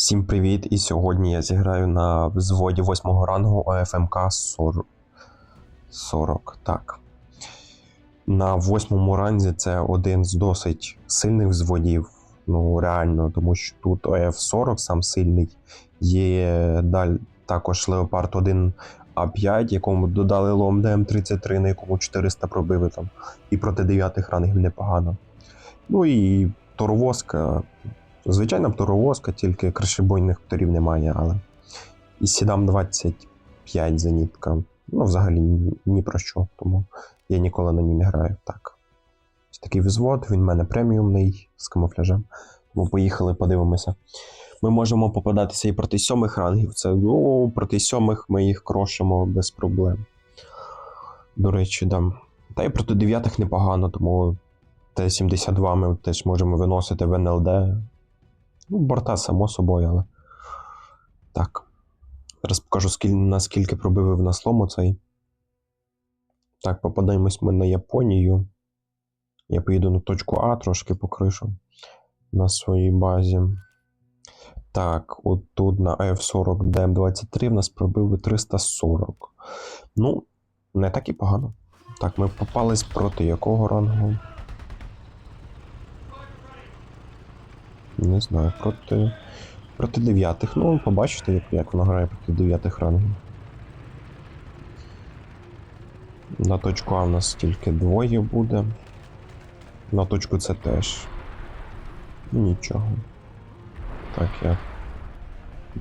Всім привіт! І сьогодні я зіграю на взводі 8 рангу ОФМК 40. 40. Так. На восьмому ранзі це один з досить сильних взводів. Ну, реально, тому що тут ОФ-40 сам сильний. Є даль, також Леопард 1 А5, якому додали лом ДМ33, на якому 400 пробили там. І проти 9 рангів непогано. Ну і Торовозка Звичайна птуровозка, тільки кришебойних пторів немає, але. І сідам 25 зенітка. Ну, взагалі ні, ні про що, тому я ніколи на ній не граю. Так. Ось такий взвод, він в мене преміумний з камуфляжем. Тому поїхали, подивимося. Ми можемо попадатися і проти сьомих рангів. Це ну, проти сьомих ми їх крошимо без проблем. До речі, да. Та й проти дев'ятих непогано, тому Т-72 ми теж можемо виносити в НЛД. Ну, борта, само собою, але. Так. Зараз покажу, скіль... наскільки пробив на слому цей. Так, попадаємось ми на Японію. Я поїду на точку А трошки по кришу на своїй базі. Так, от тут на F40 DM23 в нас пробили 340. Ну, не так і погано. Так, ми попались проти якого рангу? Не знаю, проти. Проти дев'ятих. Ну, побачите, як, як воно грає проти дев'ятих рангів. На точку А в нас тільки двоє буде. На точку С теж. Нічого. Так, я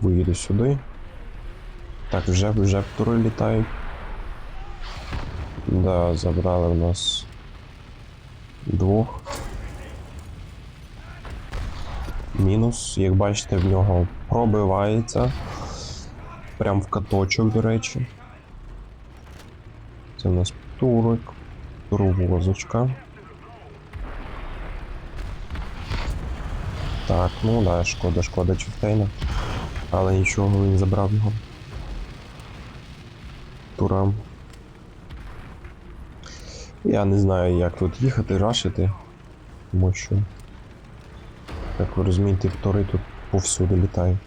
виїду сюди. Так, вже вже птури літають. Да, забрали в нас двох. Мінус, як бачите, в нього пробивається. Прям в каточок, до речі. Це в нас турик, турвозочка. Так, ну да, шкода, шкода Чифтейна. Але нічого, він забрав його. Турам. Я не знаю, як тут їхати, рашити. Тому що. Як ви розумієте, втори тут повсюди літає.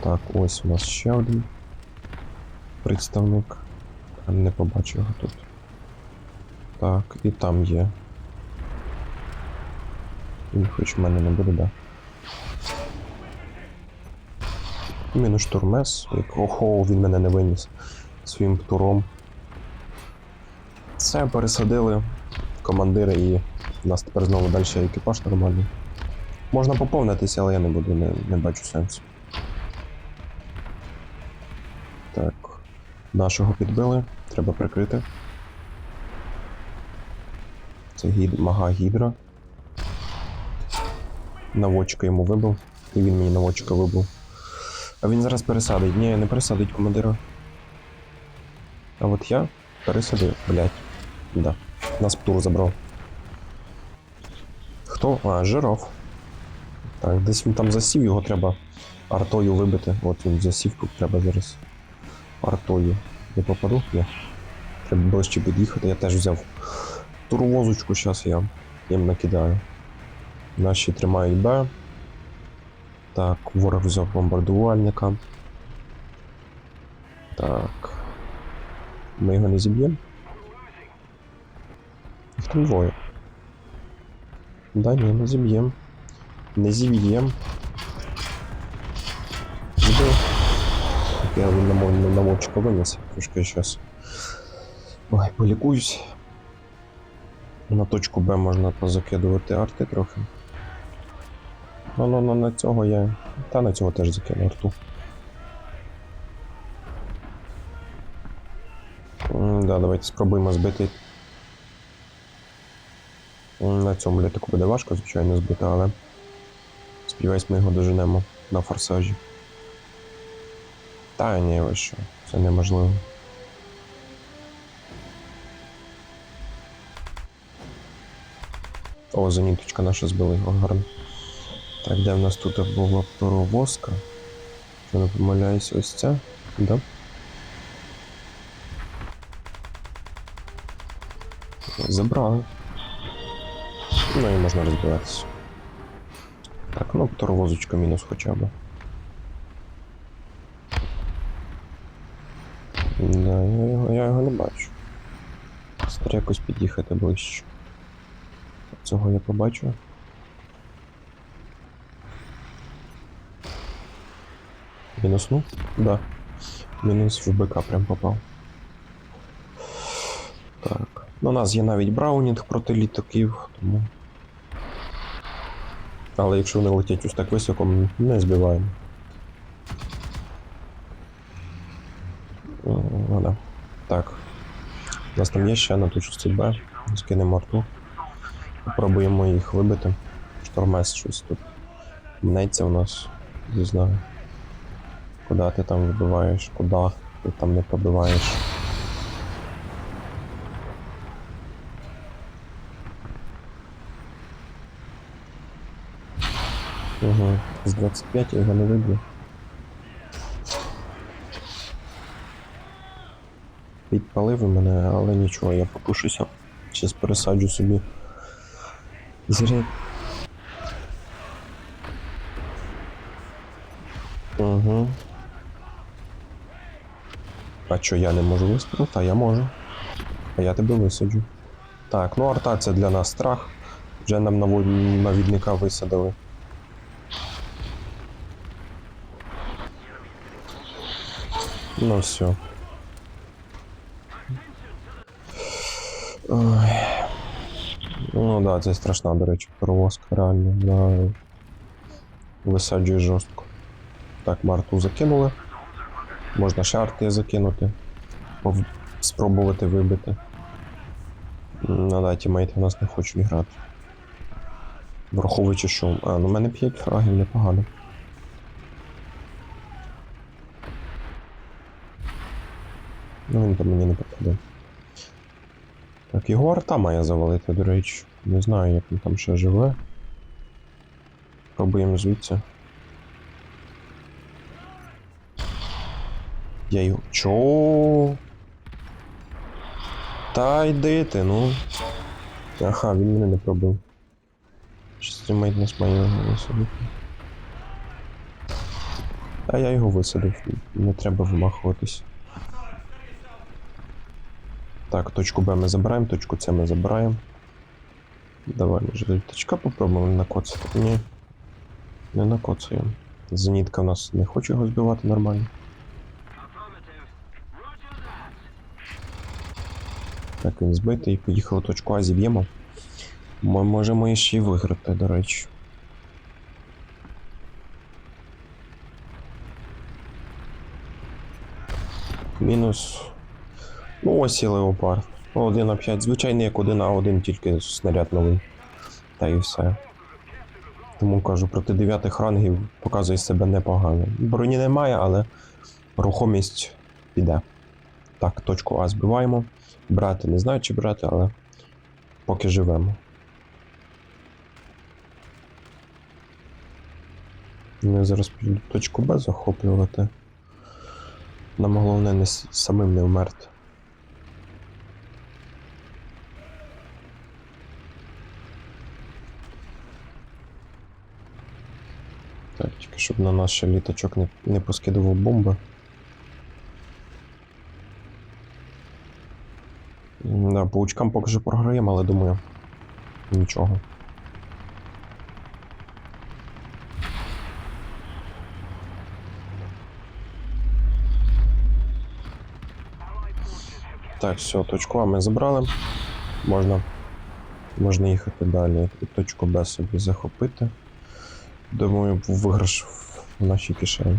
Так, ось у нас ще один представник. Не побачу його тут. Так, і там є. Він хоч в мене не буде, да. Мінус штурмес. Як охо, він мене не виніс своїм туром. Це пересадили командири і у нас тепер знову далі екіпаж нормальний. Можна поповнитися, але я не буду, не, не бачу сенсу. Так. Нашого підбили, треба прикрити. Це гід... мага гідра. Наводчика йому вибив. І він мені наводчика вибив. А він зараз пересадить. Ні, не пересадить командира. А от я пересадив, блять. Да. Нас птур забрав. Хто? А, жиров. Так, десь він там засів, його треба артою вибити. От він засів, тут треба зараз артою. Не попаду? Ні. Треба ближче під'їхати, я теж взяв турвозочку, зараз я їм накидаю. Наші тримають Б. Так, ворог взяв бомбардувальника. Так. Ми його не зіб'ємо. Їх двоє. Да, ні, не зіб'ємо. Не зів'єм. Я на мой на наводчика винес. Трошки щас. Ой, полікуюсь. На точку Б можна позакидувати арти трохи. Ну, ну, ну, на цього я. Та на цього теж закину арту. Да, давайте спробуємо збити. На цьому літаку буде важко, звичайно, збити, але. Сподіваюсь, ми його доженемо на форсажі. Та ні, ви що, це неможливо. О, зеніточка наша збила його гарно. Так, де в нас тут була паровозка? Що не помиляюсь, ось ця? Да? Забрали. Ну і можна розбиратися. Так, ну торвозочка мінус хоча б. Да, я його, я його не бачу. Треба якось під'їхати ближче. Цього я побачу. Мінус ну? Да. Мінус в БК прям попав. Так. Ну, у нас є навіть Браунінг проти літаків, тому... Але якщо вони летять ось так високо, не збиваємо. О. Так. У нас там є ще на ту частину Б. Скинемо арту. Попробуємо їх вибити. Штормес щось тут. Мнеться у нас. Не знаю. Куди ти там вибиваєш, куди ти там не пробиваєш. Угу. З 25 я його не виб'ю. Підпалив мене, але нічого, я потушуся. Щас пересаджу собі. Заряд. Угу. А що, я не можу вистрілити? Та я можу. А я тебе висаджу. Так, ну арта це для нас страх. Вже нам навод- навідника висадили. Ну все. Ой. Ну да, це страшна, до речі, перевозка реально. Да. Висаджує жорстко. Так, Марту закинули. Можна ще арти закинути. Спробувати вибити. Ну да, тімейти в нас не хочуть грати. Враховуючи, що. А, ну в мене 5 фрагів непогано. Ну він там мені не попаде. Так, його арта має завалити, до речі. Не знаю, як він там ще живе. Пробуємо звідси. Я його. Чо? Та йди ти, ну. Ага, він мене не пробив. Стрімейт нас має його висадити. А я його висадив, не треба вимахуватись. Так, точку Б ми забираємо, точку С ми забираємо. Давай, може літачка попробуємо накоцати. Ні. Не накоцаємо. Зенітка в нас не хоче його збивати нормально. Так, він збитий, поїхав точку А зіб'ємо. Ми можемо ще й виграти, до речі. Мінус. Ну, ось і леопард. Ну, 1 на 5. Звичайний як 1 на 1, тільки снаряд новий. Та і все. Тому кажу, проти дев'ятих рангів показує себе непогано. Броні немає, але рухомість піде. Так, точку А збиваємо. Брати не знаю, чи брати, але поки живемо. Ми зараз піду точку Б захоплювати. Нам головне не самим не вмерти. Так, тільки щоб на наш ще літачок не, не поскидував бомби. Да, по очкам поки що програємо, але думаю. Нічого. Так, все, точку А ми забрали. Можна, можна їхати далі. І точку Б собі захопити. Думаю, виграш в нашій кишені.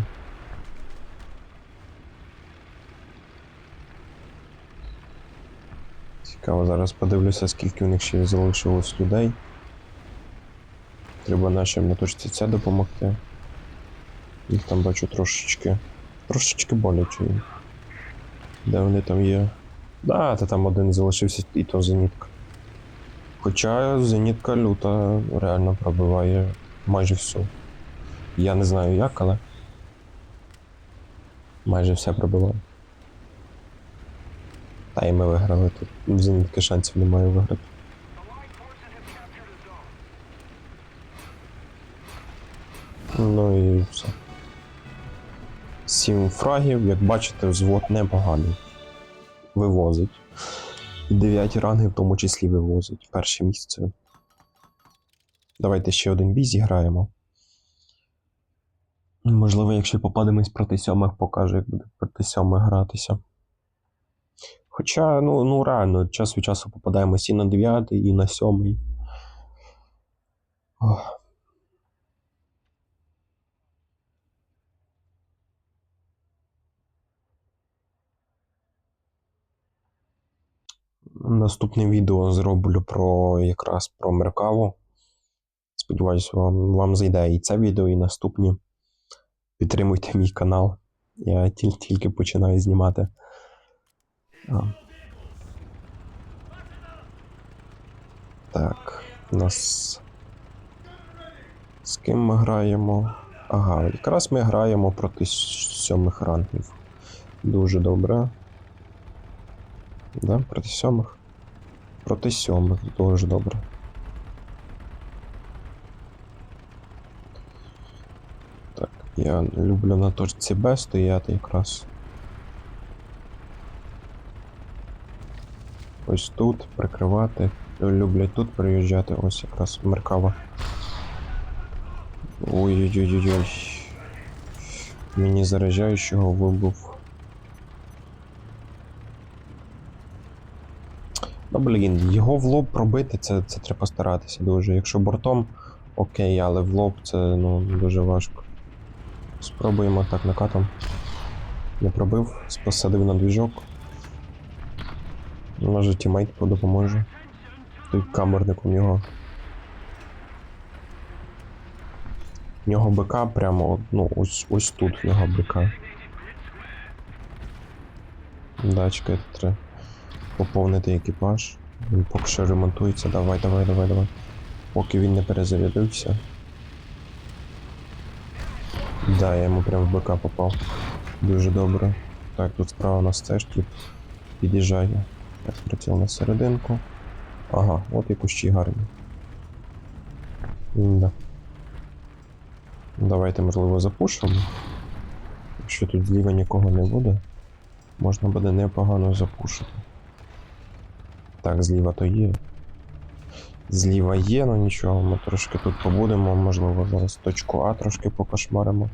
Цікаво, зараз подивлюся, скільки у них ще залишилось людей. Треба нашим на точці С допомогти. Їх там бачу трошечки. Трошечки боляче. Де вони там є? Да, та там один залишився, і то зенітка. Хоча зенітка люта реально пробиває майже всю. Я не знаю як, але. Майже все пробиває. Та і ми виграли тут. В зенітки шансів немає виграти. Ну і все. Сім фрагів, як бачите, взвод непоганий. вивозить. Дев'яті ранги в тому числі вивозить. Перше місце. Давайте ще один бій зіграємо. Можливо, якщо попадемось проти сьомих, покаже, як буде проти сьомих гратися. Хоча, ну, ну реально, час від часу попадаємось і на дев'ятий, і на сьомий. Ох. Наступне відео зроблю про якраз про Меркаву. Сподіваюсь, вам, вам зайде і це відео, і наступні. Підтримуйте мій канал. Я тільки, починаю знімати. А. Так, у нас. З ким ми граємо? Ага, якраз ми граємо проти сьомих рангів. Дуже добре. Да, проти сьомих. Проти сьомих, дуже добре. Так, я люблю на точці Б стояти якраз. Ось тут прикривати. Люблять тут приїжджати, ось якраз Меркава. Ой-ой-ой-ой. Мені заряджаючого вибув. Ну, блін, його в лоб пробити, це, це треба старатися дуже. Якщо бортом, окей, але в лоб це ну, дуже важко. Спробуємо так накатом. Не пробив, посадив на двіжок. Може тімейт допоможе. Той камерник у нього. У нього БК прямо, ну, ось, ось тут нього БК. Да, чекайте, треба поповнити екіпаж. Він поки що ремонтується. Давай, давай, давай, давай. Поки він не перезарядився. Да, я йому прям в БК попав. Дуже добре. Так, тут справа у нас теж тип під'їжджає. Я спрацював на серединку. Ага, от і кущі гарні. Да. Давайте, можливо, запушимо. Якщо тут зліва нікого не буде, можна буде непогано запушити. Так, зліва то є. Зліва є, ну нічого, ми трошки тут побудемо, можливо, зараз точку А трошки покошмаримо.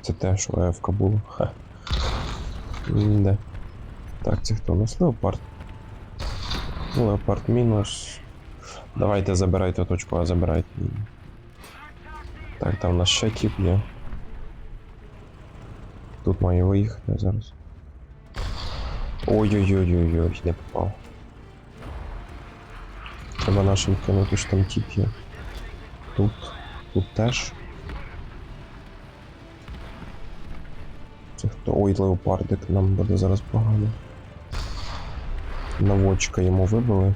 Це те, що АФК було. Ха. Де? Так, це хто у нас? Леопард. Леопард мінус. Давайте забирайте точку А, забирайте. Так, там у нас ще тип є. Тут має виїхати зараз. Ой-ой-ой-ой-ой, не попав. Треба нашим кинути, що там тип є. Тут, тут теж. Це хто? Ой, леопардик нам буде зараз погано. Наводчика йому вибили.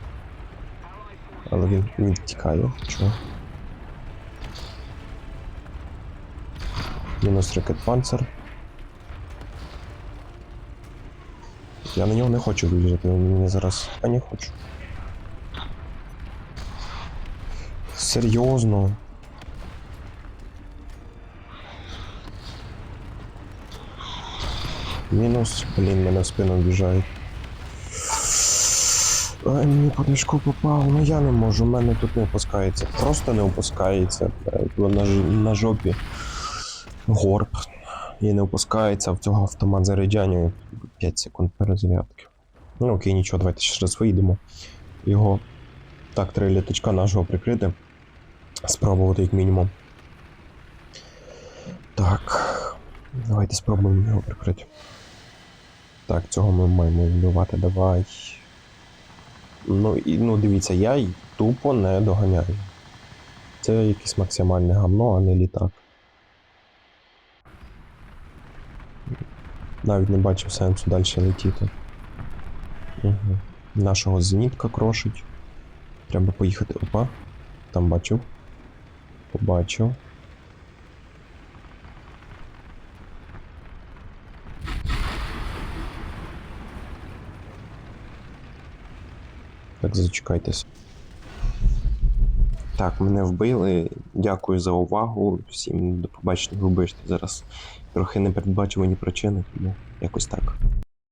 Але він, він тікає. Чого? Мінус ракет панцер. Я на нього не хочу виїжджати, він мені зараз. А не хочу. Серйозно. Мінус, блін, мене в спину в'їжджають. Ай, мені по мішку попав, ну я не можу, в мене тут не опускається. Просто не опускається. На, на жопі. Горб. І не опускається в цього автомат заряджання 5 секунд перезарядки. Ну окей, нічого, давайте ще раз вийдемо. Його. Так, три літачка нашого прикрити. Спробувати як мінімум. Так. Давайте спробуємо його прикрити. Так, цього ми маємо вбивати, давай. Ну, і, ну дивіться, я й тупо не доганяю. Це якесь максимальне гамно, а не літак. Навіть не бачив сенсу далі летіти. Угу. Нашого зенітка крошить. Треба поїхати. Опа. Там бачив. Побачив. Так, зачекайтесь. Так, мене вбили. Дякую за увагу. Всім до побачення вибачте зараз. Трохи непередбачувані причини, тому якось так.